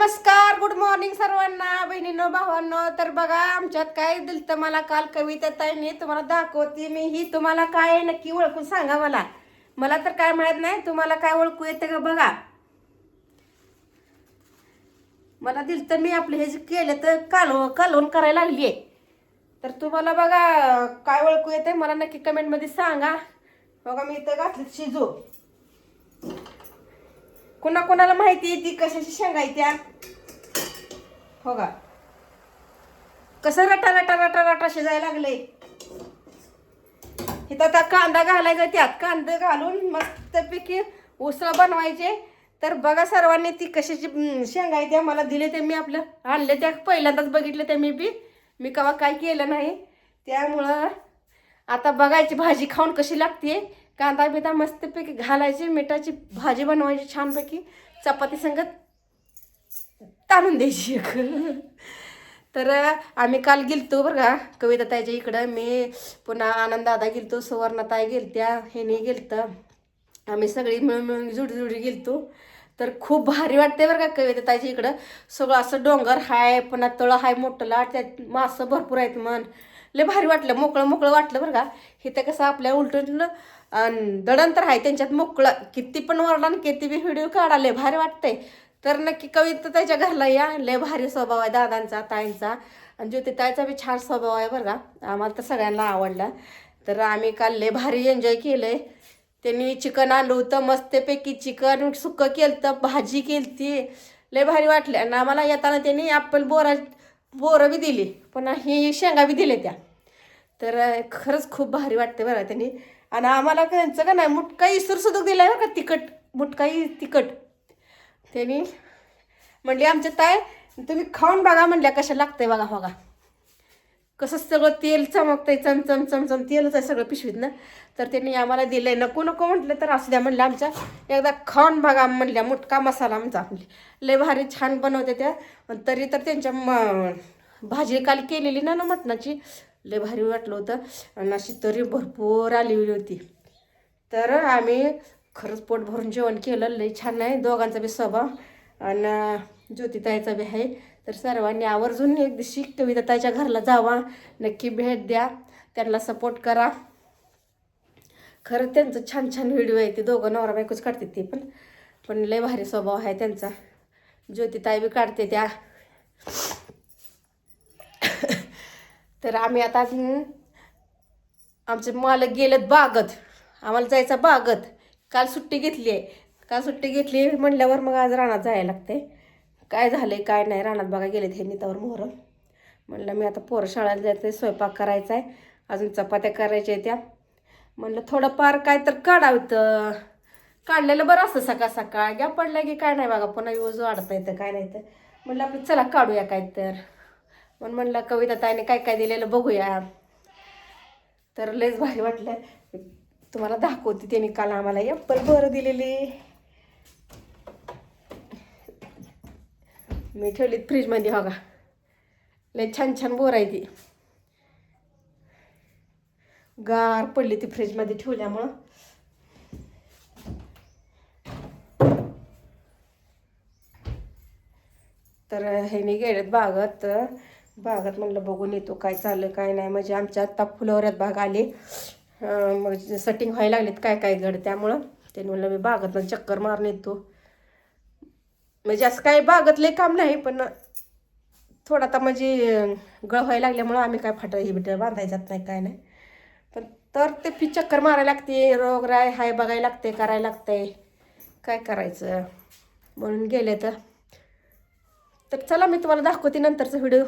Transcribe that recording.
नमस्कार good morning सर्वांना बहिणीनो भावांनो. तर बघा आमच्यात काय दिलं तर मला काल कविता ताईने तुम्हाला दाखवते मी. ही तुम्हाला काय आहे नक्की ओळखून सांगा मला. मला तर काय माहीत नाही तुम्हाला काय ओळखू येते का बघा. मला दिलं तर मी आपलं हे जे केलं तर कालव कालवण करायला लागली आहे तर तुम्हाला बघा काय ओळखू येते मला नक्की कमेंटमध्ये सांगा. बघा मी इथं घातली शिजू. कुणा कुणाला माहिती आहे ती कशाची शेंगा त्या? हो का? कसं रटा रटा रटा रटा शिजायला लागले? इथं आता कांदा घालायचा त्यात कांदा घालून मस्तपैकी उसळ बनवायचे. तर बघा सर्वांनी ती कशाची हम्म, शेंगा आहे त्या मला दिले ते मी आपलं आणले त्या पहिल्यांदाच बघितले ते मी बी. मी कवा काय केलं नाही. त्यामुळं आता बघायची भाजी खाऊन कशी लागते कांदा बिदा मस्तपैकी घालायची मिठाची भाजी बनवायची छानपैकी. चपाती संगत ताणून द्यायची एक. तर आम्ही काल गेलतो बरं का कविता ताईच्या इकडं. मी पुन्हा आनंद दादा गेलतो सुवर्णताई गेलत्या ह्यानी गेलतं. आम्ही सगळी मिळून मिळून जुडी जुडी गेलतो. तर खूप भारी वाटते बरं का कविता ताईच्या इकडं. सगळं असं डोंगर हाय पुन्हा तळं हाय मोठं लाट त्यात मासं भरपूर आहेत मन लय भारी वाटलं मोकळं मोकळं वाटलं बरं का. इथं कसं आपल्या उलटून दडण तर आहे त्यांच्यात मोकळं. किती पण वरला किती बी व्हिडिओ काढा लय भारी वाटतंय. तर नक्की कविता त्याच्या घरला या. लय भारी स्वभाव आहे दादांचा ताईंचा. आणि ज्योतिताईचा बी छान स्वभाव आहे बरं का. आम्हाला तर सगळ्यांना आवडला. तर आम्ही काल लय भारी एन्जॉय केलंय. त्यांनी चिकन आणलं होतं मस्तपैकी चिकन सुक्कं केलं तर भाजी केली ती लय भारी वाटले. आणि आम्हाला येताना त्यांनी आपण बोरा बोरं बी दिली पण ही शेंगा बी दिले त्या. तर खरंच खूप भारी वाटते बरं त्यांनी. आणि आम्हाला त्यांचं का नाही मुटका इसर सुद्धा दिला आहे का तिखट मुटकाई तिखट. त्यांनी म्हणली आमच्या ताय तुम्ही खाऊन बघा म्हणल्या कशा लागतंय बघा बघा. कसं सगळं तेल चमकतंय चमचम चमचम तेलच आहे सगळं पिशवीत ना. तर त्यांनी आम्हाला दिलंय नको नको म्हटलं तर असू द्या म्हणलं आमच्या. एकदा खाऊन बघा म्हणल्या मुटका मसाला आमचा म्हणली लय भारी छान बनवते त्या. तरी तर त्यांच्या म भाजी काल केलेली ना ना मटणाची. लय भारी वाटलं होतं. आणि अशी तरी भरपूर आलेली होती. तर आम्ही खरंच पोट भरून जेवण केलं. लई छान आहे. दोघांचा बी स्वभाव. आणि ज्योतिताईचा बी आहे. तर सर्वांनी आवर्जून एक दिवशी कविताताईच्या घरला जावा. नक्की भेट द्या. त्यांना सपोर्ट करा. खरं त्यांचं छान छान व्हिडिओ आहे. ते दोघं नवरा बायकोच काढते ते पण. पण लय भारी स्वभाव आहे त्यांचा. ज्योतिताई बी काढते त्या. तर आम्ही आता आमचे मालक गेलेत बागत. आम्हाला जायचं बागत. काल सुट्टी घेतली आहे. काल सुट्टी घेतली म्हणल्यावर मग आज रानात जायला लागते काय झालंय काय नाही रानात बघा गेलेत हे नितावर मोहरम. म्हणलं मी आता पोरं शाळेला जायचं आहे स्वयंपाक करायचा आहे. अजून चपात्या करायच्या आहेत त्या. म्हणलं थोडंफार काय तर काढावं काढलेलं बरं असतं सकाळ सकाळ. घ्या पडलं की काय नाही बघा पुन्हा यूज वाढता येतं काय नाही तर म्हणलं आपलं चला काढूया काय तर पण म्हणलं कविता ताईने काय काय दिलेलं बघूया. तर लयच भारी वाटलं. तुम्हाला दाखवते त्यांनी काल आम्हाला. एप्पल बरं दिलेली. मी ठेवलीत फ्रीजमध्ये बघा. लय छान छान बोर आहे ती. गार पडली ती फ्रीजमध्ये ठेवल्यामुळं. तर ह्याने गेलेत बागत. बागात म्हणलं बघून येतो काय चाललं काय नाही. म्हणजे आमच्या आत्ता फुलवऱ्यात बाग आले. मग सेटिंग व्हायला लागलेत काय काय घड त्यामुळं. त्याने म्हणलं मी बागातनं चक्कर मारून येतो. म्हणजे असं काही बागतले काम नाही पण थोडं आता म्हणजे गळ व्हायला लागल्यामुळं आम्ही काय फाटं ही बिटं बांधायला जात नाही काय नाही. पण तर ते फी चक्कर मारायला लागते रोगराय हाय बघायला लागते करायला लागते. काय करायचं? म्हणून गेले तर. तर चला मी तुम्हाला दाखवते नंतरचा व्हिडिओ.